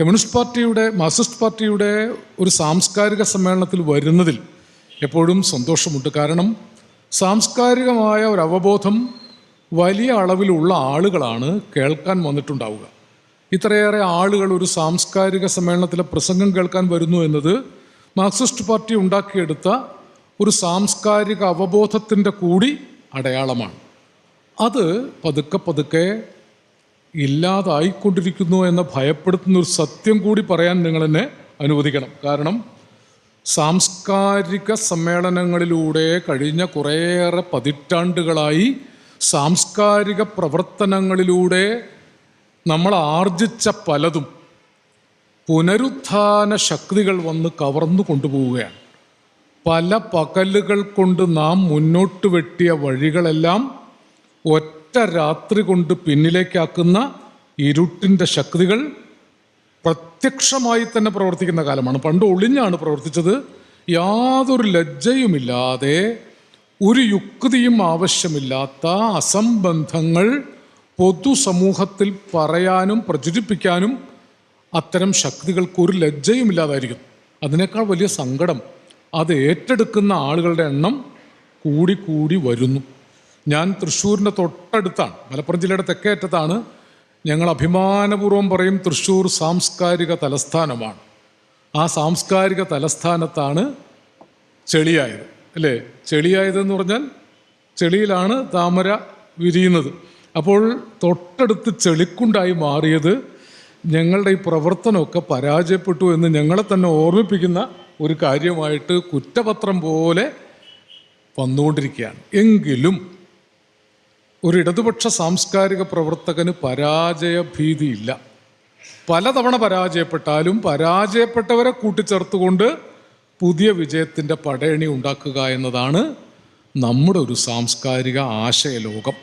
Communist പാർട്ടിയുടെ Marxist പാർട്ടിയുടെ ഒരു സാംസ്കാരിക സമ്മേളനത്തിൽ വരുന്നതിൽ എപ്പോഴും സന്തോഷമുണ്ട്. കാരണം സാംസ്കാരികമായ ഒരു അവബോധം വലിയ അളവിലുള്ള ആളുകളാണ് കേൾക്കാൻ വന്നിട്ടുണ്ടാവുക. ഇത്രയേറെ ആളുകൾ ഒരു സാംസ്കാരിക സമ്മേളനത്തിലെ പ്രസംഗം കേൾക്കാൻ വരുന്നു എന്നത് മാർക്സിസ്റ്റ് പാർട്ടി ഉണ്ടാക്കിയെടുത്ത ഒരു സാംസ്കാരിക അവബോധത്തിന്റെ കൂടി അടയാളമാണ്. അത് പതുക്കെ പതുക്കെ ഇല്ലാതായിക്കൊണ്ടിരിക്കുന്നു എന്ന ഭയപ്പെടുത്തുന്ന ഒരു സത്യം കൂടി പറയാൻ നിങ്ങൾ എന്നെ അനുവദിക്കണം. കാരണം സാംസ്കാരിക സമ്മേളനങ്ങളിലൂടെ കഴിഞ്ഞ കുറേയേറെ പതിറ്റാണ്ടുകളായി സാംസ്കാരിക പ്രവർത്തനങ്ങളിലൂടെ നമ്മൾ ആർജിച്ച പലതും പുനരുത്ഥാന ശക്തികൾ വന്ന് കവർന്നു കൊണ്ടുപോവുകയാണ്. പല പകലുകൾ കൊണ്ട് നാം മുന്നോട്ട് വെട്ടിയ വഴികളെല്ലാം ഒറ്റ രാത്രി കൊണ്ട് പിന്നിലേക്കാക്കുന്ന ഇരുട്ടിന്റെ ശക്തികൾ പ്രത്യക്ഷമായി തന്നെ പ്രവർത്തിക്കുന്ന കാലമാണ്. പണ്ട് ഒളിഞ്ഞാണ് പ്രവർത്തിച്ചത്. യാതൊരു ലജ്ജയുമില്ലാതെ ഒരു യുക്തിയും ആവശ്യമില്ലാത്ത അസംബന്ധങ്ങൾ പൊതുസമൂഹത്തിൽ പറയാനും പ്രചരിപ്പിക്കാനും അത്തരം ശക്തികൾക്ക് ഒരു ലജ്ജയുമില്ലാതായിരിക്കും. അതിനേക്കാൾ വലിയ സങ്കടം അത് ഏറ്റെടുക്കുന്ന ആളുകളുടെ എണ്ണം കൂടി കൂടി വരുന്നു. ഞാൻ തൃശ്ശൂരിന്റെ തൊട്ടടുത്താണ്. മലപ്പുറം ജില്ലയുടെ തെക്കേ അറ്റത്താണ് ഞങ്ങൾ അഭിമാനപൂർവം പറയും തൃശ്ശൂർ സാംസ്കാരിക തലസ്ഥാനമാണ്. ആ സാംസ്കാരിക തലസ്ഥാനത്താണ് ചെളിയായത്. അല്ലേ? ചെളിയായതെന്ന് പറഞ്ഞാൽ ചെളിയിലാണ് താമര വിരിയുന്നത്. അപ്പോൾ തൊട്ടടുത്ത് ചെളിക്കുണ്ടായി മാറിയത് ഞങ്ങളുടെ ഈ പ്രവർത്തനമൊക്കെ പരാജയപ്പെട്ടു എന്ന് ഞങ്ങളെ തന്നെ ഓർമ്മിപ്പിക്കുന്ന ഒരു കാര്യമായിട്ട് കുറ്റപത്രം പോലെ വന്നുകൊണ്ടിരിക്കുകയാണ്. എങ്കിലും ഒരു ഇടതുപക്ഷ സാംസ്കാരിക പ്രവർത്തകന് പരാജയ ഭീതിയില്ല. പലതവണ പരാജയപ്പെട്ടാലും പരാജയപ്പെട്ടവരെ കൂട്ടിച്ചേർത്തുകൊണ്ട് പുതിയ വിജയത്തിന്റെ പടയണി ഉണ്ടാക്കുക എന്നതാണ് നമ്മുടെ ഒരു സാംസ്കാരിക ആശയലോകം.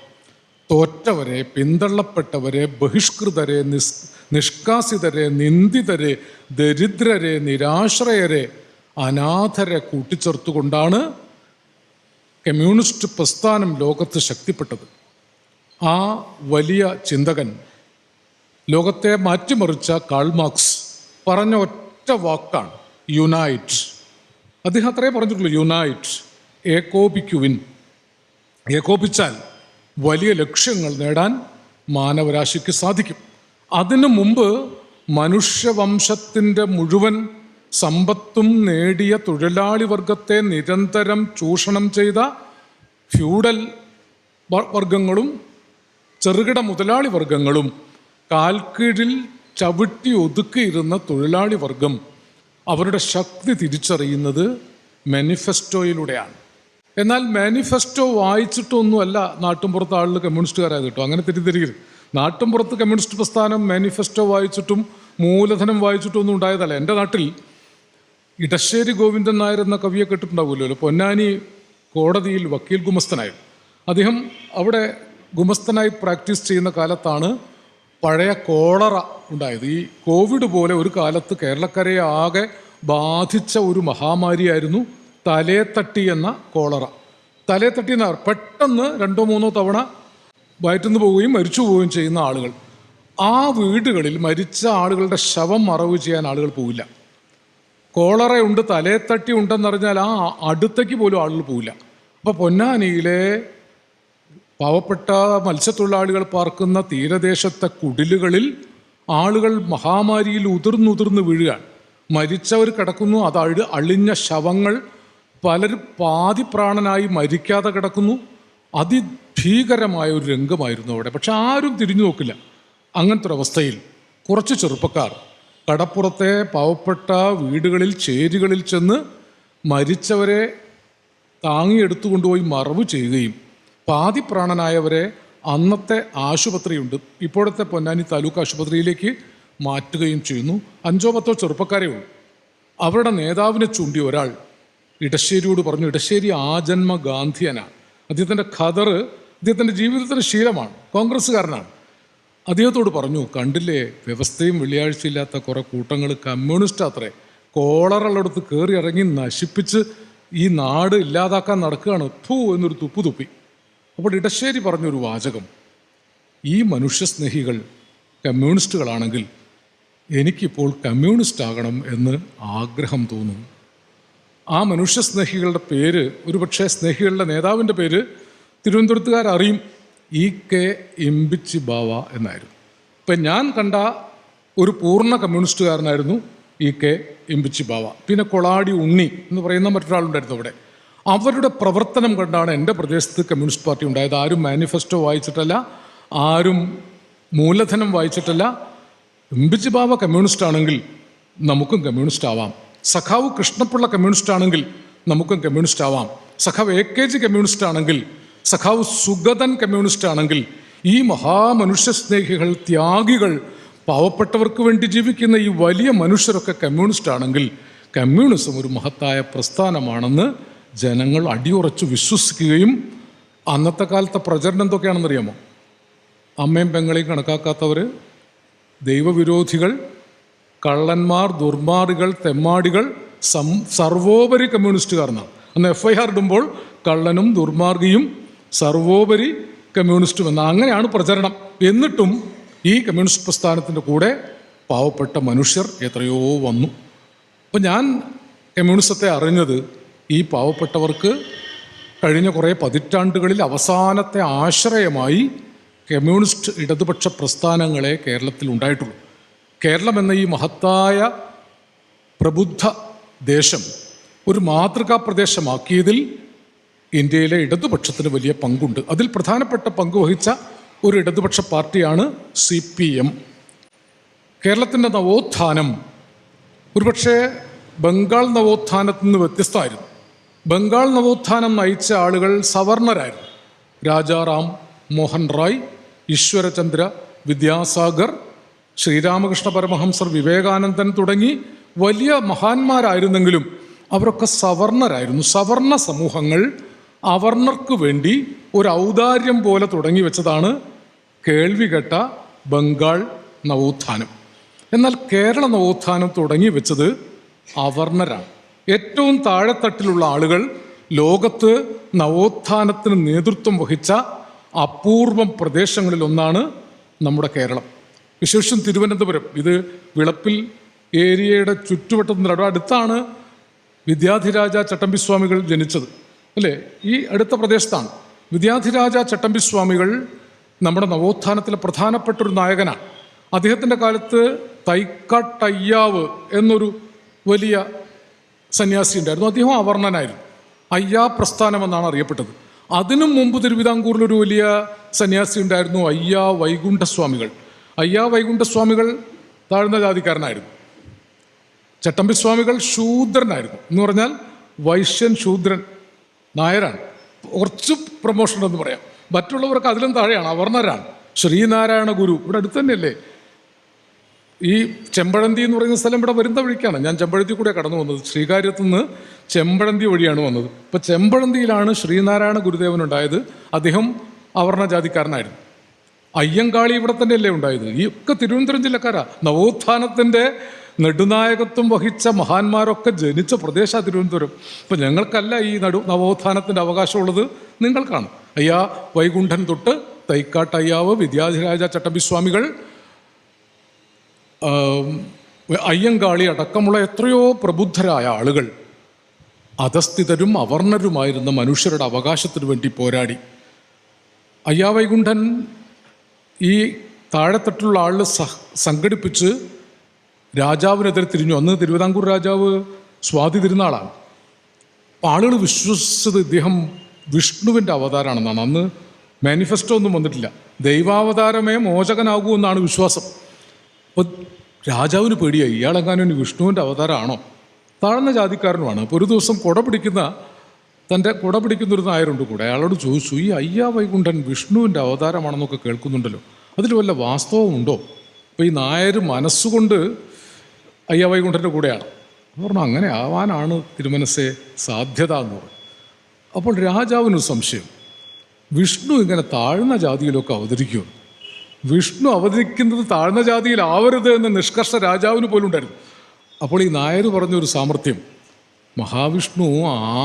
തോറ്റവരെ പിന്തള്ളപ്പെട്ടവരെ ബഹിഷ്കൃതരെ നിസ് നിഷ്കാസിതരെ നിന്ദിതരെ ദരിദ്രരെ നിരാശ്രയരെ അനാഥരെ കൂട്ടിച്ചേർത്തുകൊണ്ടാണ് കമ്മ്യൂണിസ്റ്റ് പ്രസ്ഥാനം ലോകത്ത് ശക്തിപ്പെട്ടത്. ആ വലിയ ചിന്തകൻ ലോകത്തെ മാറ്റിമറിച്ച കാൾമാർക്സ് പറഞ്ഞ ഒറ്റ വാക്കാണ് യുണൈറ്റ്. അദ്ദേഹം അത്രേ പറഞ്ഞിട്ടുള്ളൂ യുണൈറ്റ് ഏകോപിക്കുവിൻ. ഏകോപിച്ചാൽ വലിയ ലക്ഷ്യങ്ങൾ നേടാൻ മാനവരാശിക്ക് സാധിക്കും. അതിനു മുമ്പ് മനുഷ്യവംശത്തിന്റെ മുഴുവൻ സമ്പത്തും നേടിയ തൊഴിലാളി വർഗത്തെ നിരന്തരം ചൂഷണം ചെയ്ത ഫ്യൂഡൽ വർഗങ്ങളും ചെറുകിട മുതലാളി വർഗങ്ങളും കാൽക്കീഴിൽ ചവിട്ടി ഒതുക്കിയിരുന്ന തൊഴിലാളി വർഗം അവരുടെ ശക്തി തിരിച്ചറിയുന്നത് മാനിഫെസ്റ്റോയിലൂടെയാണ്. എന്നാൽ മാനിഫെസ്റ്റോ വായിച്ചിട്ടൊന്നുമല്ല നാട്ടുംപുറത്ത് ആളുകൾ കമ്മ്യൂണിസ്റ്റുകാരായത് കേട്ടോ അങ്ങനെ തിരിതിരിക്കരുത് നാട്ടുംപുറത്ത് കമ്മ്യൂണിസ്റ്റ് പ്രസ്ഥാനം മാനിഫെസ്റ്റോ വായിച്ചിട്ടും മൂലധനം വായിച്ചിട്ടും ഒന്നും ഉണ്ടായതല്ല. എന്റെ നാട്ടിൽ ഇടശ്ശേരി ഗോവിന്ദൻ നായർ എന്ന കവിയെ കേട്ടിട്ടുണ്ടാവുമല്ലോ. പൊന്നാനി കോടതിയിൽ വക്കീൽ ഗുമസ്തനായിരുന്നു. അദ്ദേഹം അവിടെ ഗുമസ്തനായി പ്രാക്ടീസ് ചെയ്യുന്ന കാലത്താണ് പഴയ കോളറ ഉണ്ടായത്. ഈ കോവിഡ് പോലെ ഒരു കാലത്ത് കേരളക്കരയെ ആകെ ബാധിച്ച ഒരു മഹാമാരിയായിരുന്നു തലേത്തട്ടി എന്ന കോളറ. തലേത്തട്ടി എന്ന പെട്ടെന്ന് രണ്ടോ മൂന്നോ തവണ വയറ്റുന്നു പോവുകയും മരിച്ചു പോവുകയും ചെയ്യുന്ന ആളുകൾ. ആ വീടുകളിൽ മരിച്ച ആളുകളുടെ ശവം മറവ് ചെയ്യാൻ ആളുകൾ പോവില്ല. കോളറയുണ്ട് തലേത്തട്ടി ഉണ്ടെന്നറിഞ്ഞാൽ ആ അടുത്തേക്ക് പോലും ആളുകൾ പോവില്ല. അപ്പോൾ പൊന്നാനിയിലെ പാവപ്പെട്ട മത്സ്യത്തൊഴിലാളികൾ പാർക്കുന്ന തീരദേശത്തെ കുടിലുകളിൽ ആളുകൾ മഹാമാരിയിൽ ഉതിർന്നുതിർന്ന് വീഴുകയാണ്. മരിച്ചവർ കിടക്കുന്നു അത് അളിഞ്ഞ ശവങ്ങൾ പലരും പാതി പ്രാണനായി മരിക്കാതെ കിടക്കുന്നു. അതിഭീകരമായ ഒരു രംഗമായിരുന്നു അവിടെ. പക്ഷെ ആരും തിരിഞ്ഞു നോക്കില്ല. അങ്ങനത്തെ ഒരവസ്ഥയിൽ കുറച്ച് ചെറുപ്പക്കാർ കടപ്പുറത്തെ പാവപ്പെട്ട വീടുകളിൽ ചേരികളിൽ ചെന്ന് മരിച്ചവരെ താങ്ങിയെടുത്തു കൊണ്ടുപോയി മറവ് ചെയ്യുകയും പാതിപ്രാണനായവരെ അന്നത്തെ ആശുപത്രിയുണ്ട്. ഇപ്പോഴത്തെ പൊന്നാനി താലൂക്ക് ആശുപത്രിയിലേക്ക് മാറ്റുകയും ചെയ്യുന്നു. അഞ്ചോ പത്തോ ചെറുപ്പക്കാരേ ഉള്ളൂ. അവരുടെ നേതാവിനെ ചൂണ്ടി ഒരാൾ ഇടശ്ശേരിയോട് പറഞ്ഞു ഇടശ്ശേരി ആജന്മ ഗാന്ധിയനാണ് അദ്ദേഹത്തിന്റെ ഖദർ അദ്ദേഹത്തിന്റെ ജീവിതത്തിന്റെ ശീലമാണ്. കോൺഗ്രസ്സുകാരനാണ്. അദ്ദേഹത്തോട് പറഞ്ഞു കണ്ടില്ലേ വ്യവസ്ഥയും വെള്ളിയാഴ്ചയില്ലാത്ത കുറേ കൂട്ടങ്ങൾ കമ്മ്യൂണിസ്റ്റ് അത്രേ. കോളറുള്ളടത്ത് കയറി ഇറങ്ങി നശിപ്പിച്ച് ഈ നാട് ഇല്ലാതാക്കാൻ നടക്കുകയാണ്. ഫൂ എന്നൊരു തുപ്പു തുപ്പി അപ്പോൾ ഇടശ്ശേരി പറഞ്ഞൊരു വാചകം ഈ മനുഷ്യസ്നേഹികൾ കമ്മ്യൂണിസ്റ്റുകളാണെങ്കിൽ എനിക്കിപ്പോൾ കമ്മ്യൂണിസ്റ്റ് ആകണം എന്ന് ആഗ്രഹം തോന്നും. ആ മനുഷ്യസ്നേഹികളുടെ പേര് ഒരുപക്ഷെ സ്നേഹികളുടെ നേതാവിന്റെ പേര് തിരുവനന്തപുരത്തുകാർ അറിയും ഇ കെ എംബിച്ചി ബാവ എന്നായിരുന്നു. ഇപ്പം ഞാൻ കണ്ട ഒരു പൂർണ കമ്മ്യൂണിസ്റ്റുകാരനായിരുന്നു ഇ കെ എംബിച്ചി ബാവ. പിന്നെ കൊളാടി ഉണ്ണി എന്ന് പറയുന്ന മറ്റൊരാളുണ്ടായിരുന്നു അവിടെ. അവരുടെ പ്രവർത്തനം കണ്ടാണ് എന്റെ പ്രദേശത്ത് കമ്മ്യൂണിസ്റ്റ് പാർട്ടി ഉണ്ടായത്. ആരും മാനിഫെസ്റ്റോ വായിച്ചിട്ടല്ല ആരും മൂലധനം വായിച്ചിട്ടല്ല. എംബിജി ബാബ കമ്മ്യൂണിസ്റ്റ് ആണെങ്കിൽ നമുക്കും കമ്മ്യൂണിസ്റ്റ് ആവാം. സഖാവ് കൃഷ്ണപിള്ള കമ്മ്യൂണിസ്റ്റ് ആണെങ്കിൽ നമുക്കും കമ്മ്യൂണിസ്റ്റ് ആവാം. സഖാവ് എ കെ ജി കമ്മ്യൂണിസ്റ്റ് ആണെങ്കിൽ സഖാവ് സുഗതൻ കമ്മ്യൂണിസ്റ്റ് ആണെങ്കിൽ ഈ മഹാമനുഷ്യ സ്നേഹികൾ ത്യാഗികൾ പാവപ്പെട്ടവർക്ക് വേണ്ടി ജീവിക്കുന്ന ഈ വലിയ മനുഷ്യരൊക്കെ കമ്മ്യൂണിസ്റ്റ് ആണെങ്കിൽ കമ്മ്യൂണിസം ഒരു മഹത്തായ പ്രസ്ഥാനമാണെന്ന് ജനങ്ങൾ അടിയുറച്ച് വിശ്വസിക്കുകയും അന്നത്തെ കാലത്തെ പ്രചരണം എന്തൊക്കെയാണെന്നറിയാമോ? അമ്മയും പെങ്ങളെയും കണക്കാക്കാത്തവർ ദൈവവിരോധികൾ കള്ളന്മാർ ദുർമാറികൾ തെമ്മാടികൾ സം സർവോപരി കമ്മ്യൂണിസ്റ്റുകാർ എന്നാണ് അന്ന് എഫ് ഐ ആർ ഇടുമ്പോൾ കള്ളനും ദുർമാർഗിയും സർവോപരി കമ്മ്യൂണിസ്റ്റും എന്ന അങ്ങനെയാണ് പ്രചരണം. എന്നിട്ടും ഈ കമ്മ്യൂണിസ്റ്റ് പ്രസ്ഥാനത്തിന്റെ കൂടെ പാവപ്പെട്ട മനുഷ്യർ എത്രയോ വന്നു. അപ്പം ഞാൻ കമ്മ്യൂണിസത്തെ അറിഞ്ഞത് ഈ പാവപ്പെട്ടവർക്ക് കഴിഞ്ഞ കുറേ പതിറ്റാണ്ടുകളിൽ അവസാനത്തെ ആശ്രയമായി കമ്മ്യൂണിസ്റ്റ് ഇടതുപക്ഷ പ്രസ്ഥാനങ്ങളെ കേരളത്തിൽ ഉണ്ടായിട്ടുള്ളൂ. കേരളം എന്ന ഈ മഹത്തായ പ്രബുദ്ധ ദേശം ഒരു മാതൃകാ പ്രദേശമാക്കിയതിൽ ഇന്ത്യയിലെ ഇടതുപക്ഷത്തിന് വലിയ പങ്കുണ്ട്. അതിൽ പ്രധാനപ്പെട്ട പങ്ക് വഹിച്ച ഒരു ഇടതുപക്ഷ പാർട്ടിയാണ് സി പി എം. കേരളത്തിന്റെ നവോത്ഥാനം ഒരുപക്ഷെ ബംഗാൾ നവോത്ഥാനത്തിൽ നിന്ന് വ്യത്യസ്തമായിരുന്നു. ബംഗാൾ നവോത്ഥാനം നയിച്ച ആളുകൾ സവർണരായിരുന്നു. രാജാറാം മോഹൻ റായ് ഈശ്വരചന്ദ്ര വിദ്യാസാഗർ ശ്രീരാമകൃഷ്ണ പരമഹംസർ വിവേകാനന്ദൻ തുടങ്ങി വലിയ മഹാന്മാരായിരുന്നെങ്കിലും അവരൊക്കെ സവർണരായിരുന്നു. സവർണ സമൂഹങ്ങൾ അവർണർക്ക് വേണ്ടി ഒരു ഔദാര്യം പോലെ തുടങ്ങി വെച്ചതാണ് കേൾവികെട്ട ബംഗാൾ നവോത്ഥാനം. എന്നാൽ കേരള നവോത്ഥാനം തുടങ്ങി വെച്ചത് അവർണരാണ്. ഏറ്റവും താഴെത്തട്ടിലുള്ള ആളുകൾ ലോകത്ത് നവോത്ഥാനത്തിന് നേതൃത്വം വഹിച്ച അപൂർവം പ്രദേശങ്ങളിലൊന്നാണ് നമ്മുടെ കേരളം. വിശേഷം തിരുവനന്തപുരം. ഇത് വിളപ്പിൽ ഏരിയയുടെ ചുറ്റുവട്ടത്തിന്റെ അടുത്താണ് വിദ്യാധിരാജ ചട്ടമ്പിസ്വാമികൾ ജനിച്ചത്. അല്ലേ? ഈ അടുത്ത പ്രദേശത്താണ്. വിദ്യാധിരാജ ചട്ടമ്പിസ്വാമികൾ നമ്മുടെ നവോത്ഥാനത്തിലെ പ്രധാനപ്പെട്ട ഒരു നായകനാണ്. അദ്ദേഹത്തിന്റെ കാലത്ത് തൈക്കാട്ടയ്യാവ് എന്നൊരു വലിയ സന്യാസി ഉണ്ടായിരുന്നു. അദ്ദേഹം അവർണനായിരുന്നു അയ്യാ പ്രസ്ഥാനം എന്നാണ് അറിയപ്പെട്ടത്. അതിനും മുമ്പ് തിരുവിതാംകൂറിൽ ഒരു വലിയ സന്യാസി ഉണ്ടായിരുന്നു അയ്യാ വൈകുണ്ഠസ്വാമികൾ. അയ്യാ വൈകുണ്ഠസ്വാമികൾ താഴ്ന്ന ജാതിക്കാരനായിരുന്നു. ചട്ടമ്പി സ്വാമികൾ ശൂദ്രനായിരുന്നു. എന്ന് പറഞ്ഞാൽ വൈശ്യൻ ശൂദ്രൻ നായരാണ്. കുറച്ച് പ്രൊമോഷൻ എന്ന് പറയാം. മറ്റുള്ളവർക്ക് അതിലും താഴെയാണ്. അവർണരാണ് ശ്രീനാരായണ ഗുരു. ഇവിടെ അടുത്ത് തന്നെയല്ലേ? ഈ ചെമ്പഴന്തി എന്ന് പറയുന്ന സ്ഥലം ഇവിടെ വരുന്ന വഴിക്കാണ്. ഞാൻ ചെമ്പഴന്തി കൂടെ കടന്നു വന്നത്. ശ്രീകാര്യത്തു നിന്ന് ചെമ്പഴന്തി വഴിയാണ് വന്നത്. ഇപ്പം ചെമ്പഴന്തിയിലാണ് ശ്രീനാരായണ ഗുരുദേവൻ ഉണ്ടായത്. അദ്ദേഹം അവർണ ജാതിക്കാരനായിരുന്നു അയ്യങ്കാളി ഇവിടെ തന്നെയല്ലേ ഉണ്ടായത്. ഈ ഒക്കെ തിരുവനന്തപുരം ജില്ലക്കാരാ. നവോത്ഥാനത്തിന്റെ നെടുനായകത്വം വഹിച്ച മഹാന്മാരൊക്കെ ജനിച്ച പ്രദേശമാണ് തിരുവനന്തപുരം. ഇപ്പം ഞങ്ങൾക്കല്ല ഈ നടു നവോത്ഥാനത്തിന്റെ അവകാശമുള്ളത്. നിങ്ങൾക്കാണ്. അയ്യാ വൈകുണ്ഠൻ തൊട്ട് തൈക്കാട്ടയ്യാവ് വിദ്യാധിരാജ ചട്ടമ്പിസ്വാമികൾ അയ്യങ്കാളി അടക്കമുള്ള എത്രയോ പ്രബുദ്ധരായ ആളുകൾ അധസ്ഥിതരും അവർണരുമായിരുന്ന മനുഷ്യരുടെ അവകാശത്തിന് വേണ്ടി പോരാടി. അയ്യാവൈകുണ്ഠൻ ഈ താഴെത്തട്ടുള്ള സഹ സംഘടിപ്പിച്ച് രാജാവിനെതിരെ തിരിഞ്ഞു. അന്ന് തിരുവിതാംകൂർ രാജാവ് സ്വാതി തിരുനാളാണ്. ആളുകൾ വിശ്വസിച്ചത് ഇദ്ദേഹം വിഷ്ണുവിന്റെ അവതാരമാണെന്നാണ്. അന്ന് മാനിഫെസ്റ്റോ ഒന്നും വന്നിട്ടില്ല. ദൈവാവതാരമേ മോചകനാകൂ എന്നാണ് വിശ്വാസം. അപ്പോൾ രാജാവിന് പേടിയായി. ഇയാളെങ്ങാനും വിഷ്ണുവിന്റെ അവതാരമാണോ? താഴ്ന്ന ജാതിക്കാരനുമാണ്. അപ്പോൾ ഒരു ദിവസം കുട പിടിക്കുന്ന തന്റെ കുട പിടിക്കുന്ന ഒരു നായരുണ്ട് കൂടെ. അയാളോട് ചോദിച്ചു ഈ അയ്യാ വൈകുണ്ഠൻ വിഷ്ണുവിന്റെ അവതാരമാണെന്നൊക്കെ കേൾക്കുന്നുണ്ടല്ലോ. അതിൽ വല്ല വാസ്തവമുണ്ടോ? അപ്പോൾ ഈ നായർ മനസ്സുകൊണ്ട് അയ്യാ വൈകുണ്ഠന്റെ കൂടെയാണ് പറഞ്ഞു അങ്ങനെ ആവാനാണ് തിരുമനസ്സെ സാധ്യത എന്ന് പറഞ്ഞു. അപ്പോൾ രാജാവിനൊരു സംശയം. വിഷ്ണു ഇങ്ങനെ താഴ്ന്ന ജാതിയിലൊക്കെ അവതരിക്കുമോ വിഷ്ണു അവതരിക്കുന്നത് താഴ്ന്ന ജാതിയിലാവരുത് എന്ന നിഷ്കർഷ രാജാവിന് പോലും ഉണ്ടായിരുന്നു അപ്പോൾ ഈ നായർ പറഞ്ഞൊരു സാമർഥ്യം മഹാവിഷ്ണു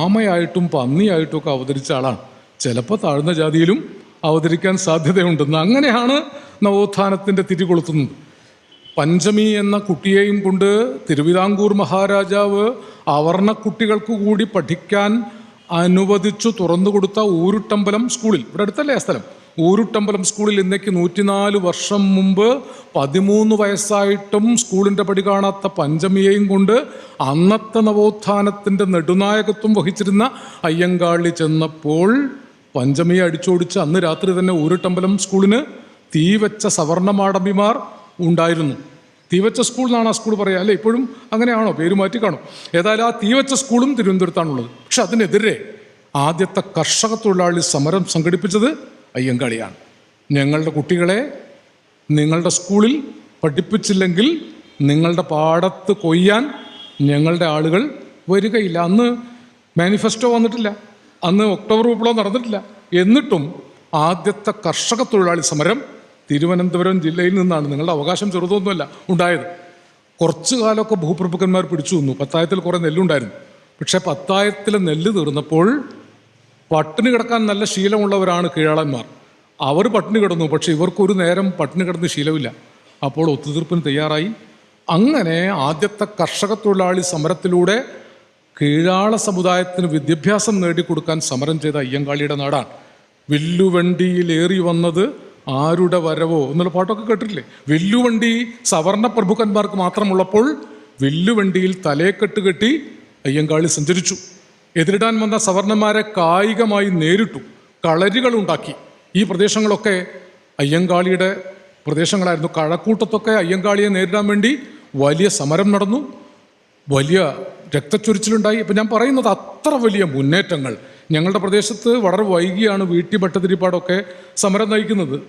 ആമയായിട്ടും പന്നിയായിട്ടും ഒക്കെ അവതരിച്ച ആളാണ്. ചിലപ്പോൾ താഴ്ന്ന ജാതിയിലും അവതരിക്കാൻ സാധ്യതയുണ്ടെന്ന്. അങ്ങനെയാണ് നവോത്ഥാനത്തിന്റെ തിരികൊളുത്തുന്നത് പഞ്ചമി എന്ന കുട്ടിയെയും കൊണ്ട് തിരുവിതാംകൂർ മഹാരാജാവ് അവർണക്കുട്ടികൾക്ക് കൂടി പഠിക്കാൻ അനുവദിച്ചു തുറന്നു കൊടുത്ത ഊരുട്ടമ്പലം സ്കൂളിൽ. ഇവിടെ അടുത്തല്ലേ ആ സ്ഥലം? ഊരുട്ടമ്പലം സ്കൂളിൽ ഇന്നേക്ക് നൂറ്റിനാല് വർഷം മുമ്പ് പതിമൂന്ന് വയസ്സായിട്ടും സ്കൂളിന്റെ പടി കാണാത്ത പഞ്ചമിയെയും കൊണ്ട് അന്നത്തെ നവോത്ഥാനത്തിന്റെ നെടുനായകത്വം വഹിച്ചിരുന്ന അയ്യങ്കാളി ചെന്നപ്പോൾ പഞ്ചമിയെ അടിച്ചോടിച്ച് അന്ന് രാത്രി തന്നെ ഊരുട്ടമ്പലം സ്കൂളിന് തീവച്ച സവർണമാടമ്പിമാർ ഉണ്ടായിരുന്നു. തീവച്ച സ്കൂൾ എന്നാണ് ആ സ്കൂൾ പറയുക. അല്ലേ? ഇപ്പോഴും അങ്ങനെയാണോ? പേര് മാറ്റി കാണും. ഏതായാലും ആ തീവച്ച സ്കൂളും തിരുവനന്തപുരത്താണുള്ളത്. പക്ഷെ അതിനെതിരെ ആദ്യത്തെ കർഷക തൊഴിലാളി സമരം സംഘടിപ്പിച്ചത് അയ്യങ്കാളിയാണ് ഞങ്ങളുടെ കുട്ടികളെ നിങ്ങളുടെ സ്കൂളിൽ പഠിപ്പിച്ചില്ലെങ്കിൽ നിങ്ങളുടെ പാടത്ത് കൊയ്യാൻ ഞങ്ങളുടെ ആളുകൾ വരികയില്ല. അന്ന് മാനിഫെസ്റ്റോ വന്നിട്ടില്ല. അന്ന് ഒക്ടോബർ വിപ്ലവം നടന്നിട്ടില്ല. എന്നിട്ടും ആദ്യത്തെ കർഷക തൊഴിലാളി സമരം തിരുവനന്തപുരം ജില്ലയിൽ നിന്നാണ് നിങ്ങളുടെ അവകാശം ചെറുതൊന്നുമല്ല ഉണ്ടായത്. കുറച്ചു കാലമൊക്കെ ഭൂപ്രഭുക്കന്മാർ പിടിച്ചു നിന്നു. പത്തായത്തിൽ കുറേ നെല്ലുണ്ടായിരുന്നു. പക്ഷേ പത്തായത്തിലെ നെല്ല് തീർന്നപ്പോൾ പട്ടിണി കിടക്കാൻ നല്ല ശീലമുള്ളവരാണ് കീഴാളന്മാർ. അവർ പട്ടിണി കിടന്നു പക്ഷേ ഇവർക്കൊരു നേരം പട്ടിണി കിടന്ന് ശീലമില്ല. അപ്പോൾ ഒത്തുതീർപ്പിന് തയ്യാറായി. അങ്ങനെ ആദ്യത്തെ കർഷക തൊഴിലാളി സമരത്തിലൂടെ കീഴാള സമുദായത്തിന് വിദ്യാഭ്യാസം നേടിക്കൊടുക്കാൻ സമരം ചെയ്ത അയ്യങ്കാളിയുടെ നാടാണ്. വില്ലുവണ്ടിയിലേറി വന്നത് ആരുടെ വരവോ എന്നുള്ള പാട്ടൊക്കെ കേട്ടിട്ടില്ലേ? വില്ലുവണ്ടി സവർണ പ്രഭുക്കന്മാർക്ക് മാത്രമുള്ളപ്പോൾ വില്ലുവണ്ടിയിൽ തലേക്കെട്ട് കെട്ടി അയ്യങ്കാളി സഞ്ചരിച്ചു. എതിരിടാൻ വന്ന സവർണന്മാരെ കായികമായി നേരിട്ടു കളരികൾ ഉണ്ടാക്കി. ഈ പ്രദേശങ്ങളൊക്കെ അയ്യങ്കാളിയുടെ പ്രദേശങ്ങളായിരുന്നു. കഴക്കൂട്ടത്തൊക്കെ അയ്യങ്കാളിയെ നേരിടാൻ വേണ്ടി വലിയ സമരം നടന്നു. വലിയ രക്തച്ചൊരിച്ചിലുണ്ടായി. ഇപ്പം ഞാൻ പറയുന്നത് അത്ര വലിയ മുന്നേറ്റങ്ങൾ. ഞങ്ങളുടെ പ്രദേശത്ത് വളരെ വൈകിയാണ് വീട്ടി ഭട്ടതിരിപ്പാടൊക്കെ സമരം നയിക്കുന്നത്.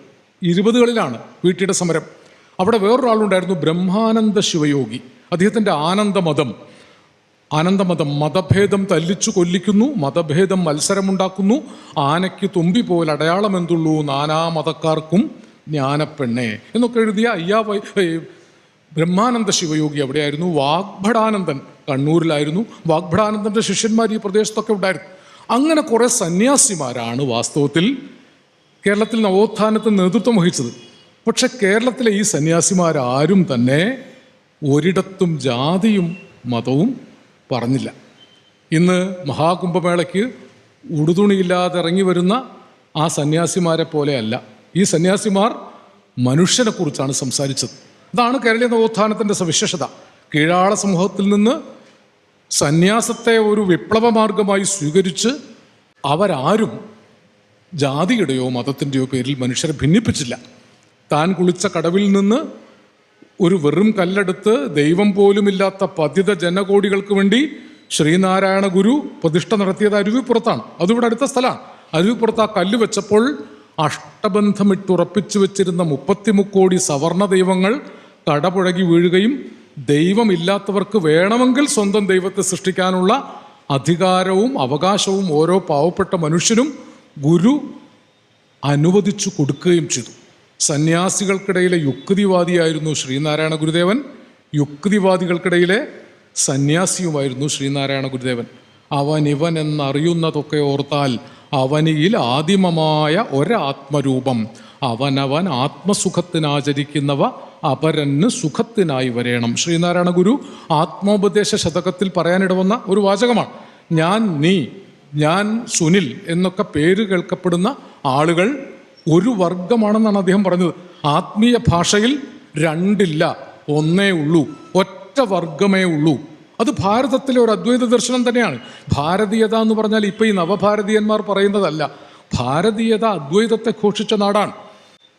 ഇരുപതുകളിലാണ് വീട്ടിയുടെ സമരം. അവിടെ വേറൊരാളുണ്ടായിരുന്നു ബ്രഹ്മാനന്ദ ശിവയോഗി. അദ്ദേഹത്തിന്റെ ആനന്ദമതം. ആനന്ദമതം മതഭേദം തല്ലിച്ചു കൊല്ലിക്കുന്നു മതഭേദം മത്സരമുണ്ടാക്കുന്നു. ആനയ്ക്ക് തുമ്പി പോൽ അടയാളമെന്തുള്ളൂ നാനാ മതക്കാർക്കും ജ്ഞാനപ്പെണ്ണേ. എന്നൊക്കെ എഴുതിയ അയ്യാ വൈ ബ്രഹ്മാനന്ദ ശിവയോഗി എവിടെയായിരുന്നു? വാഗ്ഭടാനന്ദൻ കണ്ണൂരിലായിരുന്നു. വാഗ്ഭടാനന്ദന്റെ ശിഷ്യന്മാർ ഈ പ്രദേശത്തൊക്കെ ഉണ്ടായിരുന്നു. അങ്ങനെ കുറേ സന്യാസിമാരാണ് വാസ്തവത്തിൽ കേരളത്തിൽ നവോത്ഥാനത്തെ നേതൃത്വം വഹിച്ചത്. പക്ഷെ കേരളത്തിലെ ഈ സന്യാസിമാരാരും തന്നെ ഒരിടത്തും ജാതിയും മതവും പറഞ്ഞില്ല. ഇന്ന് മഹാകുംഭമേളയ്ക്ക് ഉടുതുണിയില്ലാതെ ഇറങ്ങി വരുന്ന ആ സന്യാസിമാരെ പോലെയല്ല. ഈ സന്യാസിമാർ മനുഷ്യനെക്കുറിച്ചാണ് സംസാരിച്ചത്. അതാണ് കേരളീയ നവോത്ഥാനത്തിന്റെ സവിശേഷത. കീഴാള സമൂഹത്തിൽ നിന്ന് സന്യാസത്തെ ഒരു വിപ്ലവ മാർഗമായി സ്വീകരിച്ച് അവരാരും ജാതിയുടെയോ മതത്തിന്റെയോ പേരിൽ മനുഷ്യരെ ഭിന്നിപ്പിച്ചില്ല. താൻ കുളിച്ച കടവിൽ നിന്ന് ഒരു വെറും കല്ലെടുത്ത് ദൈവം പോലുമില്ലാത്ത പതിത ജനകോടികൾക്ക് വേണ്ടി ശ്രീനാരായണ ഗുരു പ്രതിഷ്ഠ നടത്തിയത് അരുവിപ്പുറത്താണ്. അതിവിടെ അടുത്ത സ്ഥലമാണ്. അരുവിപ്പുറത്ത് ആ കല്ല് വെച്ചപ്പോൾ അഷ്ടബന്ധമിട്ടുറപ്പിച്ചു വെച്ചിരുന്ന മുപ്പത്തിമുക്കോടി സവർണ ദൈവങ്ങൾ കടപുഴകി വീഴുകയും ദൈവമില്ലാത്തവർക്ക് വേണമെങ്കിൽ സ്വന്തം ദൈവത്തെ സൃഷ്ടിക്കാനുള്ള അധികാരവും അവകാശവും ഓരോ പാവപ്പെട്ട മനുഷ്യനും ഗുരു അനുവദിച്ചു കൊടുക്കുകയും ചെയ്തു. സന്യാസികൾക്കിടയിലെ യുക്തിവാദിയായിരുന്നു ശ്രീനാരായണ ഗുരുദേവൻ. യുക്തിവാദികൾക്കിടയിലെ സന്യാസിയുമായിരുന്നു ശ്രീനാരായണ ഗുരുദേവൻ. അവൻ ഇവൻ എന്നറിയുന്നതൊക്കെ ഓർത്താൽ അവനിയിൽ ആദിമമായ ഒരാത്മരൂപം. അവനവൻ ആത്മസുഖത്തിനാചരിക്കുന്നവ അപരന് സുഖത്തിനായി വരേണം. ശ്രീനാരായണ ഗുരു ആത്മോപദേശ ശതകത്തിൽ പറയാനിടവന്ന ഒരു വാചകമാണ്. ഞാൻ നീ ഞാൻ സുനിൽ എന്നൊക്കെ പേര് കേൾക്കപ്പെടുന്ന ആളുകൾ ഒരു വർഗമാണെന്നാണ് അദ്ദേഹം പറഞ്ഞത്. ആത്മീയ ഭാഷയിൽ രണ്ടില്ല. ഒന്നേ ഉള്ളൂ. ഒറ്റ വർഗമേ ഉള്ളൂ. അത് ഭാരതത്തിലെ ഒരു അദ്വൈത ദർശനം തന്നെയാണ്. ഭാരതീയത എന്ന് പറഞ്ഞാൽ ഇപ്പൊ ഈ നവഭാരതീയന്മാർ പറയുന്നതല്ല. ഭാരതീയത അദ്വൈതത്തെ ഘോഷിച്ച നാടാണ്.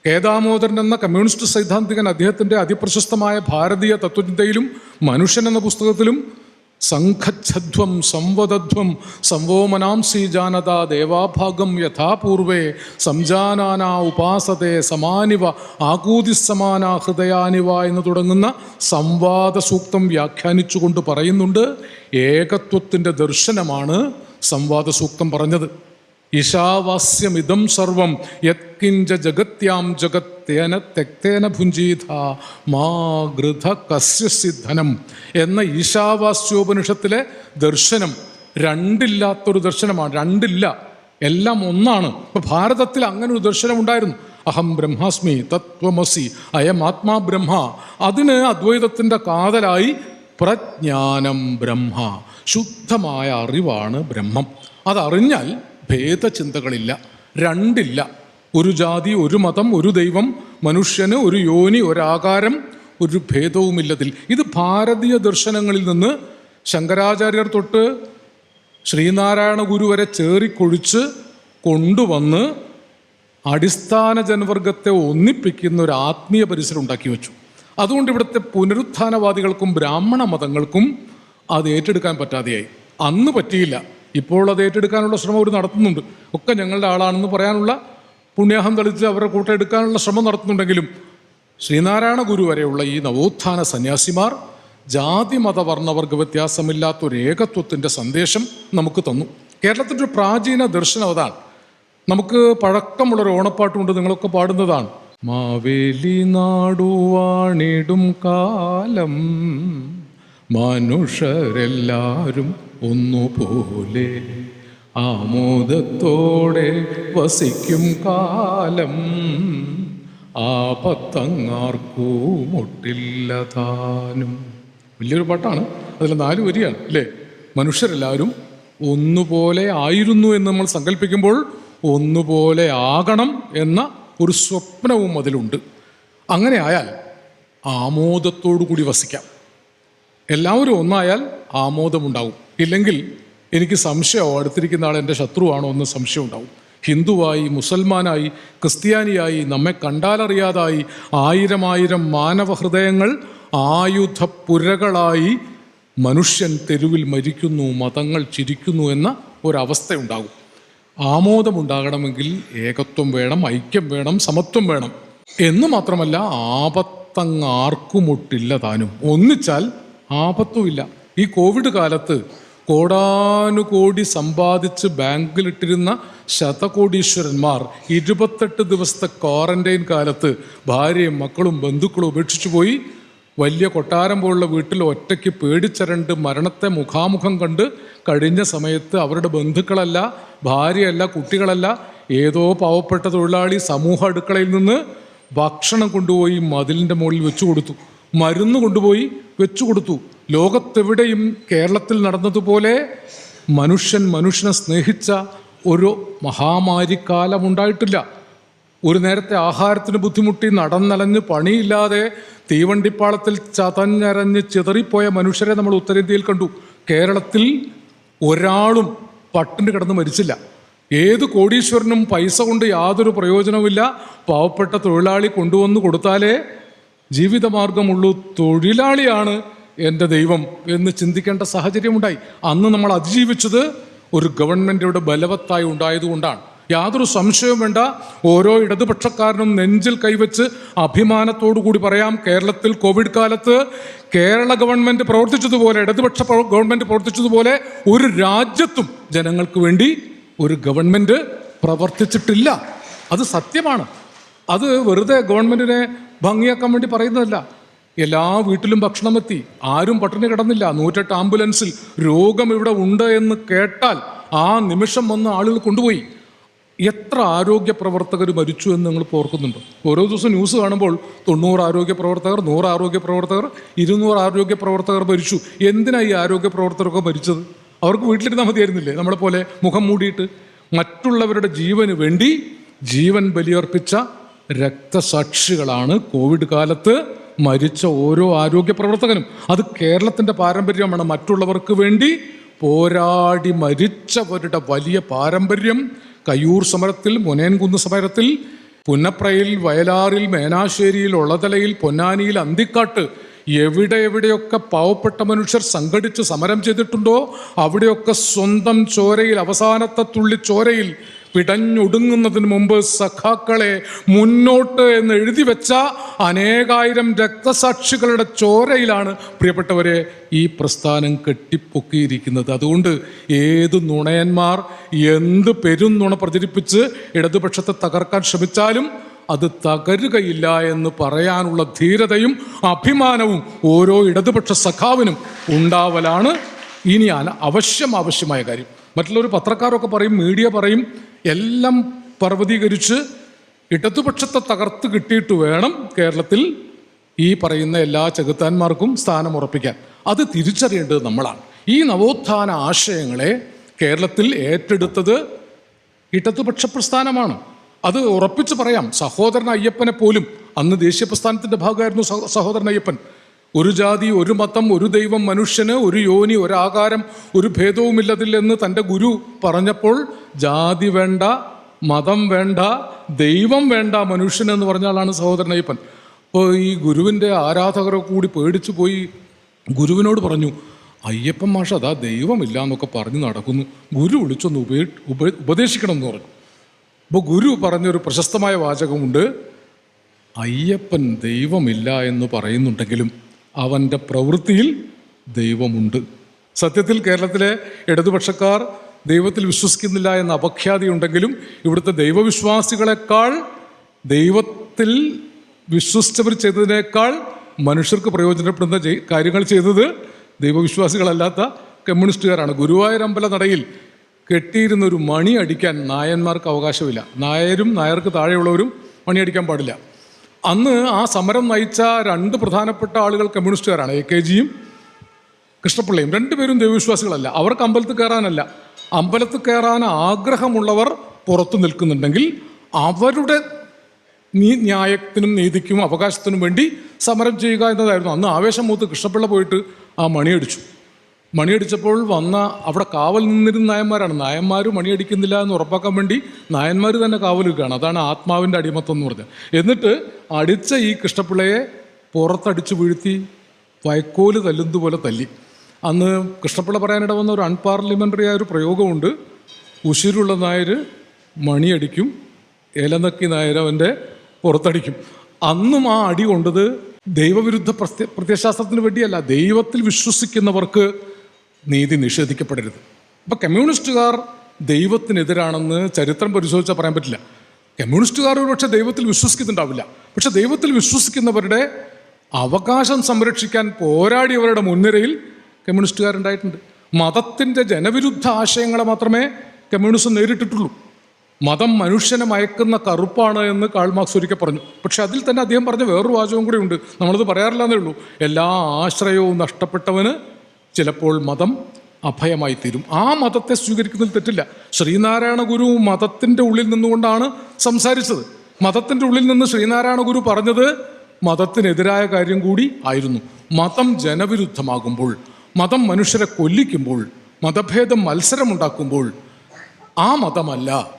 കേദാമോദരൻ എന്ന കമ്മ്യൂണിസ്റ്റ് സൈദ്ധാന്തികൻ അദ്ദേഹത്തിന്റെ അതിപ്രശസ്തമായ ഭാരതീയ തത്വചിന്തയിലും മനുഷ്യൻ എന്ന പുസ്തകത്തിലും സംഘച്ഛധ്വം സംവദധ്വം സംവോമനാംസി ജാനത ദേവാഭാഗം യഥാപൂർവേ സംജാനാന ഉപാസത്തെ സമാനിവ ആകൂതിസമാന ഹൃദയാനിവ എന്ന് തുടങ്ങുന്ന സംവാദ സൂക്തം വ്യാഖ്യാനിച്ചുകൊണ്ട് പറയുന്നുണ്ട്. ഏകത്വത്തിന്റെ ദർശനമാണ് സംവാദ സൂക്തം പറഞ്ഞത്. ഈശാവാസ്യമിതം സർവം യത്കിഞ്ച ജഗത്യാം ജഗത്തേന തെക്തേന ഭുഞ്ചീത മാ ഗൃധ കസ്യസിദ്ധനം എന്ന ഈശാവാസ്യോപനിഷത്തിലെ ദർശനം രണ്ടില്ലാത്തൊരു ദർശനമാണ്. രണ്ടില്ല. എല്ലാം ഒന്നാണ്. ഇപ്പൊ ഭാരതത്തിൽ അങ്ങനെ ഒരു ദർശനം ഉണ്ടായിരുന്നു അഹം ബ്രഹ്മാസ്മി തത്വമസി അയം ആത്മാ ബ്രഹ്മ. അതിന് അദ്വൈതത്തിന്റെ കാതലായി പ്രജ്ഞാനം ബ്രഹ്മ. ശുദ്ധമായ അറിവാണ് ബ്രഹ്മം. അതറിഞ്ഞാൽ ഭേദചിന്തകളില്ല. രണ്ടില്ല. ഒരു ജാതി ഒരു മതം ഒരു ദൈവം മനുഷ്യന് ഒരു യോനി ഒരാകാരം ഒരു ഭേദവുമില്ലതിൽ. ഇത് ഭാരതീയ ദർശനങ്ങളിൽ നിന്ന് ശങ്കരാചാര്യർ തൊട്ട് ശ്രീനാരായണ ഗുരു വരെ ചേറിക്കൊഴിച്ച് കൊണ്ടുവന്ന് അടിസ്ഥാന ജനവർഗത്തെ ഒന്നിപ്പിക്കുന്ന ഒരു ആത്മീയ പരിസരം ഉണ്ടാക്കി വെച്ചു. അതുകൊണ്ട് ഇവിടുത്തെ പുനരുത്ഥാനവാദികൾക്കും ബ്രാഹ്മണ മതങ്ങൾക്കും അത് ഏറ്റെടുക്കാൻ പറ്റാതെയായി. അന്ന് പറ്റിയില്ല. ഇപ്പോൾ അത് ഏറ്റെടുക്കാനുള്ള ശ്രമം അവർ നടത്തുന്നുണ്ട്. ഒക്കെ ഞങ്ങളുടെ ആളാണെന്ന് പറയാനുള്ള പുണ്യാഹം തളിച്ച് അവരുടെ കൂട്ടം എടുക്കാനുള്ള ശ്രമം നടത്തുന്നുണ്ടെങ്കിലും ശ്രീനാരായണ ഗുരു വരെയുള്ള ഈ നവോത്ഥാന സന്യാസിമാർ ജാതി മതവർണവർഗ വ്യത്യാസമില്ലാത്ത ഒരു ഏകത്വത്തിന്റെ സന്ദേശം നമുക്ക് തന്നു. കേരളത്തിന്റെ ഒരു പ്രാചീന ദർശനം അതാണ്. നമുക്ക് പഴക്കമുള്ളൊരു ഓണപ്പാട്ടുണ്ട് നിങ്ങളൊക്കെ പാടുന്നതാണ്. മാവേലി നാടുവാണിടും കാലം മനുഷ്യരെല്ലാവരും ഒന്നുപോലെ ആമോദത്തോടെ വസിക്കും കാലം ആപത്തങ്ങാർക്കുമൊട്ടില്ലതാനും വലിയൊരു പാട്ടാണ്. അതിൽ നാല് വരിയാണ് അല്ലേ? മനുഷ്യരെല്ലാവരും ഒന്നുപോലെ ആയിരുന്നു എന്ന് നമ്മൾ സങ്കല്പിക്കുമ്പോൾ ഒന്നുപോലെ ആകണം എന്ന ഒരു സ്വപ്നവും അതിലുണ്ട്. അങ്ങനെ ആയാൽ ആമോദത്തോടു കൂടി വസിക്കാം. എല്ലാവരും ഒന്നായാൽ ആമോദമുണ്ടാവും. ഇല്ലെങ്കിൽ എനിക്ക് സംശയമോ അടുത്തിരിക്കുന്ന ആൾ എന്റെ ശത്രുവാണോ എന്ന് സംശയം ഉണ്ടാവും. ഹിന്ദുവായി മുസൽമാനായി ക്രിസ്ത്യാനിയായി നമ്മെ കണ്ടാലറിയാതായി ആയിരം ആയിരം മാനവഹൃദയങ്ങൾ ആയുധപ്പുരകളായി മനുഷ്യൻ തെരുവിൽ മരിക്കുന്നു മതങ്ങൾ ചിരിക്കുന്നു എന്ന ഒരവസ്ഥയുണ്ടാകും. ആമോദമുണ്ടാകണമെങ്കിൽ ഏകത്വം വേണം ഐക്യം വേണം സമത്വം വേണം. എന്ന് മാത്രമല്ല ആപത്തങ്ങാർക്കുമൊട്ടില്ല താനും. ഒന്നിച്ചാൽ ആപത്തുമില്ല. ഈ കോവിഡ് കാലത്ത് കോടാനുകോടി സമ്പാദിച്ച് ബാങ്കിലിട്ടിരുന്ന ശതകോടീശ്വരന്മാർ ഇരുപത്തെട്ട് ദിവസത്തെ ക്വാറന്റൈൻ കാലത്ത് ഭാര്യയും മക്കളും ബന്ധുക്കളും ഉപേക്ഷിച്ചു പോയി. വലിയ കൊട്ടാരം പോലുള്ള വീട്ടിൽ ഒറ്റയ്ക്ക് പേടിച്ചരണ്ട് മരണത്തെ മുഖാമുഖം കണ്ട് കഴിഞ്ഞ സമയത്ത് അവരുടെ ബന്ധുക്കളല്ല ഭാര്യയല്ല കുട്ടികളല്ല ഏതോ പാവപ്പെട്ട തൊഴിലാളി സമൂഹ അടുക്കളയിൽ നിന്ന് ഭക്ഷണം കൊണ്ടുപോയി മതിലിന്റെ മുകളിൽ വെച്ചു കൊടുത്തു മരുന്ന് കൊണ്ടുപോയി വെച്ചു കൊടുത്തു ലോകത്തെവിടെയും കേരളത്തിൽ നടന്നതുപോലെ മനുഷ്യൻ മനുഷ്യനെ സ്നേഹിച്ച ഒരു മഹാമാരിക്കാലം ഉണ്ടായിട്ടില്ല ഒരു നേരത്തെ ആഹാരത്തിന് ബുദ്ധിമുട്ടി നടന്നലഞ്ഞ് പണിയില്ലാതെ തീവണ്ടിപ്പാളത്തിൽ ചതഞ്ഞരഞ്ഞ് ചിതറിപ്പോയ മനുഷ്യരെ നമ്മൾ ഉത്തരേന്ത്യയിൽ കണ്ടു. കേരളത്തിൽ ഒരാളും പട്ടിണി കിടന്ന് മരിച്ചില്ല. ഏത് കോടീശ്വരനും പൈസ കൊണ്ട് യാതൊരു പ്രയോജനവുമില്ല. പാവപ്പെട്ട തൊഴിലാളി കൊണ്ടുവന്ന് കൊടുത്താലേ ജീവിതമാർഗമുള്ളൂ തൊഴിലാളിയാണ് എന്റെ ദൈവം എന്ന് ചിന്തിക്കേണ്ട സാഹചര്യമുണ്ടായി. അന്ന് നമ്മൾ അതിജീവിച്ചത് ഒരു ഗവൺമെന്റ് ബലവത്തായി ഉണ്ടായതുകൊണ്ടാണ്. യാതൊരു സംശയവും വേണ്ട. ഓരോ ഇടതുപക്ഷക്കാരനും നെഞ്ചിൽ കൈവച്ച് അഭിമാനത്തോടു കൂടി പറയാം കേരളത്തിൽ കോവിഡ് കാലത്ത് കേരള ഗവൺമെന്റ് പ്രവർത്തിച്ചതുപോലെ ഇടതുപക്ഷ ഗവൺമെന്റ് പ്രവർത്തിച്ചതുപോലെ ഒരു രാജ്യത്തും ജനങ്ങൾക്ക് വേണ്ടി ഒരു ഗവൺമെന്റ് പ്രവർത്തിച്ചിട്ടില്ല. അത് സത്യമാണ്. അത് വെറുതെ ഗവൺമെന്റിനെ ഭംഗിയാക്കാൻ വേണ്ടി പറയുന്നതല്ല. എല്ലാ വീട്ടിലും ഭക്ഷണം എത്തി. ആരും പട്ടിണി കിടന്നില്ല. നൂറ്റെട്ട് ആംബുലൻസിൽ രോഗം ഇവിടെ ഉണ്ട് എന്ന് കേട്ടാൽ ആ നിമിഷം വന്ന് ആളുകൾ കൊണ്ടുപോയി. എത്ര ആരോഗ്യ പ്രവർത്തകർ മരിച്ചു എന്ന് നിങ്ങൾ ഓർക്കുന്നുണ്ട്? ഓരോ ദിവസം ന്യൂസ് കാണുമ്പോൾ തൊണ്ണൂറ് ആരോഗ്യ പ്രവർത്തകർ നൂറ് ആരോഗ്യ പ്രവർത്തകർ ഇരുന്നൂറ് ആരോഗ്യ പ്രവർത്തകർ മരിച്ചു. എന്തിനാ ഈ ആരോഗ്യ പ്രവർത്തകരൊക്കെ മരിച്ചത്? അവർക്ക് വീട്ടിലിരുന്നാൽ മതിയായിരുന്നില്ലേ? നമ്മളെ പോലെ മുഖം മൂടിയിട്ട്. മറ്റുള്ളവരുടെ ജീവന് വേണ്ടി ജീവൻ ബലിയർപ്പിച്ച രക്തസാക്ഷികളാണ് കോവിഡ് കാലത്ത് മരിച്ച ഓരോ ആരോഗ്യ പ്രവർത്തകനും. അത് കേരളത്തിന്റെ പാരമ്പര്യമാണ്. മറ്റുള്ളവർക്ക് വേണ്ടി പോരാടി മരിച്ചവരുടെ വലിയ പാരമ്പര്യം കയ്യൂർ സമരത്തിൽ മുനേൻകുന്ന് സമരത്തിൽ പുന്നപ്രയിൽ വയലാറിൽ മേനാശ്ശേരിയിൽ ഒളതലയിൽ പൊന്നാനിയിൽ അന്തിക്കാട്ട് എവിടെ എവിടെയൊക്കെ പാവപ്പെട്ട മനുഷ്യർ സംഘടിച്ച് സമരം ചെയ്തിട്ടുണ്ടോ അവിടെയൊക്കെ സ്വന്തം ചോരയിൽ അവസാനത്തെ തുള്ളി ചോരയിൽ പിടഞ്ഞൊടുങ്ങുന്നതിന് മുമ്പ് സഖാക്കളെ മുന്നോട്ട് എന്ന് എഴുതി വെച്ച അനേകായിരം രക്തസാക്ഷികളുടെ ചോരയിലാണ് പ്രിയപ്പെട്ടവരെ ഈ പ്രസ്ഥാനം കെട്ടിപ്പൊക്കിയിരിക്കുന്നത്. അതുകൊണ്ട് ഏത് നുണയന്മാർ എന്ത് പെരുന്നുണ പ്രചരിപ്പിച്ച് ഇടതുപക്ഷത്തെ തകർക്കാൻ ശ്രമിച്ചാലും അത് തകരുകയില്ല എന്ന് പറയാനുള്ള ധീരതയും അഭിമാനവും ഓരോ ഇടതുപക്ഷ സഖാവിനും ഉണ്ടാവലാണ്. ഇനി അവശ്യം ആവശ്യമായ കാര്യം. മറ്റുള്ളവർ പത്രക്കാരൊക്കെ പറയും മീഡിയ പറയും എല്ലാം പർവതീകരിച്ച് ഇടതുപക്ഷത്തെ തകർത്ത് കിട്ടിയിട്ട് വേണം കേരളത്തിൽ ഈ പറയുന്ന എല്ലാ ചെകുത്താന്മാർക്കും സ്ഥാനം ഉറപ്പിക്കാൻ. അത് തിരിച്ചറിയേണ്ടത് നമ്മളാണ്. ഈ നവോത്ഥാന ആശയങ്ങളെ കേരളത്തിൽ ഏറ്റെടുത്തത് ഇടതുപക്ഷ പ്രസ്ഥാനമാണ്. അത് ഉറപ്പിച്ച് പറയാം സഹോദരൻ അയ്യപ്പനെ പോലും. അന്ന് ദേശീയ പ്രസ്ഥാനത്തിന്റെ ഭാഗമായിരുന്നു സഹോദരൻ അയ്യപ്പൻ. ഒരു ജാതി ഒരു മതം ഒരു ദൈവം മനുഷ്യന് ഒരു യോനി ഒരാകാരം ഒരു ഭേദവുമില്ലതില്ലെന്ന് തന്റെ ഗുരു പറഞ്ഞപ്പോൾ ജാതി വേണ്ട മതം വേണ്ട ദൈവം വേണ്ട മനുഷ്യൻ എന്ന് പറഞ്ഞ ആളാണ് സഹോദരൻ അയ്യപ്പൻ അപ്പോൾ ഈ ഗുരുവിന്റെ ആരാധകരെ കൂടി പേടിച്ചു പോയി. ഗുരുവിനോട് പറഞ്ഞു അയ്യപ്പൻ മാഷ അതാ ദൈവമില്ല എന്നൊക്കെ പറഞ്ഞു നടക്കുന്നു. ഗുരു വിളിച്ചൊന്ന് ഉപേ ഉപ ഉപദേശിക്കണം എന്ന് പറഞ്ഞു. അപ്പോൾ ഗുരു പറഞ്ഞൊരു പ്രശസ്തമായ വാചകമുണ്ട് അയ്യപ്പൻ ദൈവമില്ല എന്ന് പറയുന്നുണ്ടെങ്കിലും അവന്റെ പ്രവൃത്തിയിൽ ദൈവമുണ്ട്. സത്യത്തിൽ കേരളത്തിലെ ഇടതുപക്ഷക്കാർ ദൈവത്തിൽ വിശ്വസിക്കുന്നില്ല എന്ന അപഖ്യാതിയുണ്ടെങ്കിലും ഇവിടുത്തെ ദൈവവിശ്വാസികളെക്കാൾ ദൈവത്തിൽ വിശ്വസിച്ചവർ ചെയ്തതിനേക്കാൾ മനുഷ്യർക്ക് പ്രയോജനപ്പെടുന്ന കാര്യങ്ങൾ ചെയ്തത് ദൈവവിശ്വാസികളല്ലാത്ത കമ്മ്യൂണിസ്റ്റുകാരാണ്. ഗുരുവായൂർ അമ്പല നടയിൽ കെട്ടിയിരുന്നൊരു മണി അടിക്കാൻ നായന്മാർക്ക് അവകാശമില്ല. നായരും നായർക്ക് താഴെയുള്ളവരും മണിയടിക്കാൻ പാടില്ല. അന്ന് ആ സമരം നയിച്ച രണ്ട് പ്രധാനപ്പെട്ട ആളുകൾ കമ്മ്യൂണിസ്റ്റുകാരാണ് എ കെ ജിയും കൃഷ്ണപിള്ളയും. രണ്ടുപേരും ദൈവവിശ്വാസികളല്ല. അവർക്ക് അമ്പലത്തിൽ കയറാനല്ല. അമ്പലത്തിൽ കയറാൻ ആഗ്രഹമുള്ളവർ പുറത്തു നിൽക്കുന്നുണ്ടെങ്കിൽ അവരുടെ നീ ന്യായത്തിനും നീതിക്കും അവകാശത്തിനും വേണ്ടി സമരം ചെയ്യുക എന്നതായിരുന്നു. അന്ന് ആവേശം മൂത്ത് കൃഷ്ണപിള്ള പോയിട്ട് ആ മണിയടിച്ചു. മണിയടിച്ചപ്പോൾ വന്ന അവിടെ കാവൽ നിന്നിരുന്ന നായന്മാരാണ്. നായന്മാർ മണിയടിക്കുന്നില്ല എന്ന് ഉറപ്പാക്കാൻ വേണ്ടി നായന്മാർ തന്നെ കാവൽ നിൽക്കുകയാണ് അതാണ് ആത്മാവിന്റെ അടിമത്തം എന്ന് പറഞ്ഞത്. എന്നിട്ട് അടിച്ച ഈ കൃഷ്ണപിള്ളയെ പുറത്തടിച്ചു വീഴ്ത്തി വൈക്കോൽ തല്ലുന്നതുപോലെ തല്ലി. അന്ന് കൃഷ്ണപിള്ള പറയാനിട വന്ന ഒരു അൺപാർലമെന്ററി ആയ ഒരു പ്രയോഗമുണ്ട്. ഉശിരുള്ള നായർ മണിയടിക്കും ഏലനക്കി നായർ അവന്റെ പുറത്തടിക്കും. അന്നും ആ അടി കൊണ്ടത് ദൈവവിരുദ്ധ പ്രത്യ പ്രത്യശാസ്ത്രത്തിന് വേണ്ടിയല്ല. ദൈവത്തിൽ വിശ്വസിക്കുന്നവർക്ക് നീതി നിഷേധിക്കപ്പെടരുത്. അപ്പം കമ്മ്യൂണിസ്റ്റുകാർ ദൈവത്തിനെതിരാണെന്ന് ചരിത്രം പരിശോധിച്ചാൽ പറയാൻ പറ്റില്ല. കമ്മ്യൂണിസ്റ്റുകാർ പക്ഷേ ദൈവത്തിൽ വിശ്വസിക്കുന്നുണ്ടാവില്ല. പക്ഷെ ദൈവത്തിൽ വിശ്വസിക്കുന്നവരുടെ അവകാശം സംരക്ഷിക്കാൻ പോരാടിയവരുടെ മുൻനിരയിൽ കമ്മ്യൂണിസ്റ്റുകാരുണ്ടായിട്ടുണ്ട്. മതത്തിന്റെ ജനവിരുദ്ധ ആശയങ്ങളെ മാത്രമേ കമ്മ്യൂണിസം നേരിട്ടിട്ടുള്ളൂ. മതം മനുഷ്യനെ മയക്കുന്ന കറുപ്പാണ് എന്ന് കാൾ മാർക്സ് ഒരിക്കൽ പറഞ്ഞു. പക്ഷെ അതിൽ തന്നെ അദ്ദേഹം പറഞ്ഞ വേറൊരു വാചകവും കൂടി ഉണ്ട്. നമ്മളത് പറയാറില്ല എന്നേ ഉള്ളൂ. എല്ലാ ആശ്രയവും നഷ്ടപ്പെട്ടവന് ചിലപ്പോൾ മതം അഭയമായി തീരും ആ മതത്തെ സ്വീകരിക്കുന്നതിൽ തെറ്റില്ല. ശ്രീനാരായണ ഗുരു മതത്തിന്റെ ഉള്ളിൽ നിന്നുകൊണ്ടാണ് സംസാരിച്ചത്. മതത്തിന്റെ ഉള്ളിൽ നിന്ന് ശ്രീനാരായണ ഗുരു പറഞ്ഞത് മതത്തിനെതിരായ കാര്യം കൂടി ആയിരുന്നു. മതം ജനവിരുദ്ധമാകുമ്പോൾ മതം മനുഷ്യരെ കൊല്ലിക്കുമ്പോൾ മതഭേദം മത്സരമുണ്ടാക്കുമ്പോൾ ആ മതമല്ല.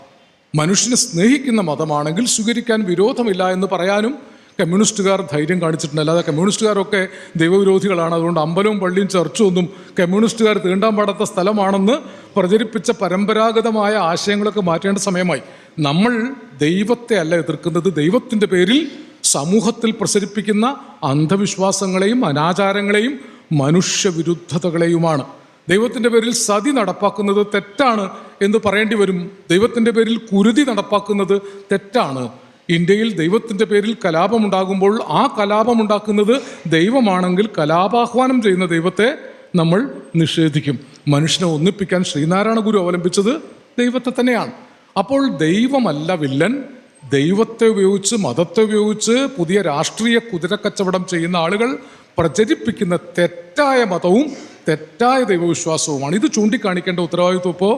മനുഷ്യനെ സ്നേഹിക്കുന്ന മതമാണെങ്കിൽ സ്വീകരിക്കാൻ വിരോധമില്ല എന്ന് പറയാനും കമ്മ്യൂണിസ്റ്റുകാർ ധൈര്യം കാണിച്ചിട്ടുണ്ട്. അല്ലാതെ കമ്മ്യൂണിസ്റ്റുകാരൊക്കെ ദൈവവിരോധികളാണ്. അതുകൊണ്ട് അമ്പലവും പള്ളിയും ചർച്ചും ഒന്നും കമ്മ്യൂണിസ്റ്റുകാർ തീണ്ടാൻ പാടാത്ത സ്ഥലമാണെന്ന് പ്രചരിപ്പിച്ച പരമ്പരാഗതമായ ആശയങ്ങളൊക്കെ മാറ്റേണ്ട സമയമായി. നമ്മൾ ദൈവത്തെ അല്ല എതിർക്കുന്നത്. ദൈവത്തിന്റെ പേരിൽ സമൂഹത്തിൽ പ്രസരിപ്പിക്കുന്ന അന്ധവിശ്വാസങ്ങളെയും അനാചാരങ്ങളെയും മനുഷ്യവിരുദ്ധതകളെയുമാണ്. ദൈവത്തിന്റെ പേരിൽ സതി നടപ്പാക്കുന്നത് തെറ്റാണ് എന്ന് പറയേണ്ടി വരും. ദൈവത്തിന്റെ പേരിൽ കുരുതി നടപ്പാക്കുന്നത് തെറ്റാണ്. ഇന്ത്യയിൽ ദൈവത്തിന്റെ പേരിൽ കലാപമുണ്ടാകുമ്പോൾ ആ കലാപമുണ്ടാക്കുന്നത് ദൈവമാണെങ്കിൽ കലാപാഹ്വാനം ചെയ്യുന്ന ദൈവത്തെ നമ്മൾ നിഷേധിക്കും. മനുഷ്യനെ ഒന്നിപ്പിക്കാൻ ശ്രീനാരായണ ഗുരു അവലംബിച്ചത് ദൈവത്തെ തന്നെയാണ്. അപ്പോൾ ദൈവമല്ല വില്ലൻ. ദൈവത്തെ ഉപയോഗിച്ച് മതത്തെ ഉപയോഗിച്ച് പുതിയ രാഷ്ട്രീയ കുതിരക്കച്ചവടം ചെയ്യുന്ന ആളുകൾ പ്രചരിപ്പിക്കുന്ന തെറ്റായ മതവും തെറ്റായ ദൈവവിശ്വാസവുമാണ്. ഇത് ചൂണ്ടിക്കാണിക്കേണ്ട ഉത്തരവാദിത്വം ഇപ്പോൾ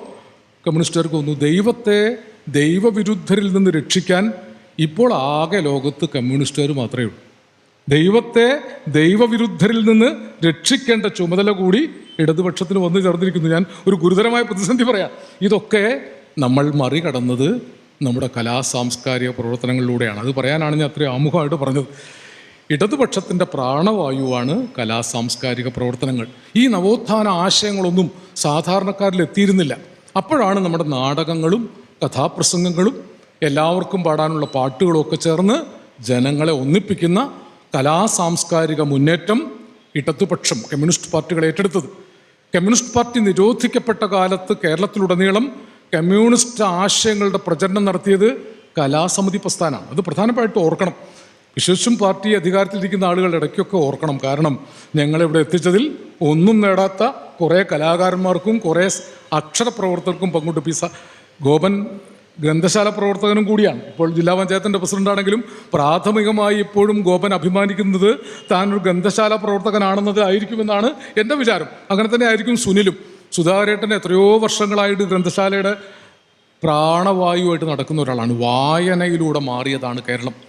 കമ്മ്യൂണിസ്റ്റുകാർക്ക് തോന്നുന്നു. ദൈവത്തെ ദൈവവിരുദ്ധരിൽ നിന്ന് രക്ഷിക്കാൻ ഇപ്പോൾ ആകെ ലോകത്ത് കമ്മ്യൂണിസ്റ്റുകാർ മാത്രമേ ഉള്ളൂ. ദൈവത്തെ ദൈവവിരുദ്ധരിൽ നിന്ന് രക്ഷിക്കേണ്ട ചുമതല കൂടി ഇടതുപക്ഷത്തിന് വന്നു ചേർന്നിരിക്കുന്നു. ഞാൻ ഒരു ഗുരുതരമായ പ്രതിസന്ധി പറയാം. ഇതൊക്കെ നമ്മൾ മറികടന്നത് നമ്മുടെ കലാ സാംസ്കാരിക പ്രവർത്തനങ്ങളിലൂടെയാണ്. അത് പറയാനാണ് ഞാൻ അത്രയും ആമുഖമായിട്ട് പറഞ്ഞത്. ഇടതുപക്ഷത്തിന്റെ പ്രാണവായുവാണ് കലാ സാംസ്കാരിക പ്രവർത്തനങ്ങൾ. ഈ നവോത്ഥാന ആശയങ്ങളൊന്നും സാധാരണക്കാരിൽ എത്തിയിരുന്നില്ല. അപ്പോഴാണ് നമ്മുടെ നാടകങ്ങളും കഥാപ്രസംഗങ്ങളും എല്ലാവർക്കും പാടാനുള്ള പാട്ടുകളൊക്കെ ചേർന്ന് ജനങ്ങളെ ഒന്നിപ്പിക്കുന്ന കലാ സാംസ്കാരിക മുന്നേറ്റം ഇടതുപക്ഷം കമ്മ്യൂണിസ്റ്റ് പാർട്ടികൾ ഏറ്റെടുത്തത്. കമ്മ്യൂണിസ്റ്റ് പാർട്ടി നിരോധിക്കപ്പെട്ട കാലത്ത് കേരളത്തിലുടനീളം കമ്മ്യൂണിസ്റ്റ് ആശയങ്ങളുടെ പ്രചരണം നടത്തിയത് കലാസമിതി പ്രസ്ഥാനമാണ്. അത് പ്രധാനമായിട്ട് ഓർക്കണം. വിശ്വസും പാർട്ടി അധികാരത്തിലിരിക്കുന്ന ആളുകളുടെ ഇടയ്ക്കൊക്കെ ഓർക്കണം. കാരണം ഞങ്ങളിവിടെ എത്തിച്ചതിൽ ഒന്നും നേടാത്ത കുറേ കലാകാരന്മാർക്കും കുറേ അക്ഷരപ്രവർത്തകർക്കും പങ്കുണ്ട് പി സ ഗോപൻ ഗ്രന്ഥശാല പ്രവർത്തകനും കൂടിയാണ്. ഇപ്പോൾ ജില്ലാ പഞ്ചായത്തിന്റെ പ്രസിഡന്റാണെങ്കിലും പ്രാഥമികമായി ഇപ്പോഴും ഗോപൻ അഭിമാനിക്കുന്നത് താൻ ഒരു ഗ്രന്ഥശാല പ്രവർത്തകനാണെന്നത് ആയിരിക്കുമെന്നാണ് എന്റെ വിചാരം. അങ്ങനെ തന്നെ ആയിരിക്കും സുനിലും. സുധാകരേട്ടൻ എത്രയോ വർഷങ്ങളായിട്ട് ഗ്രന്ഥശാലയുടെ പ്രാണവായുവായിട്ട് നടക്കുന്ന ഒരാളാണ്. വായനയിലൂടെ മാറിയതാണ് കേരളം.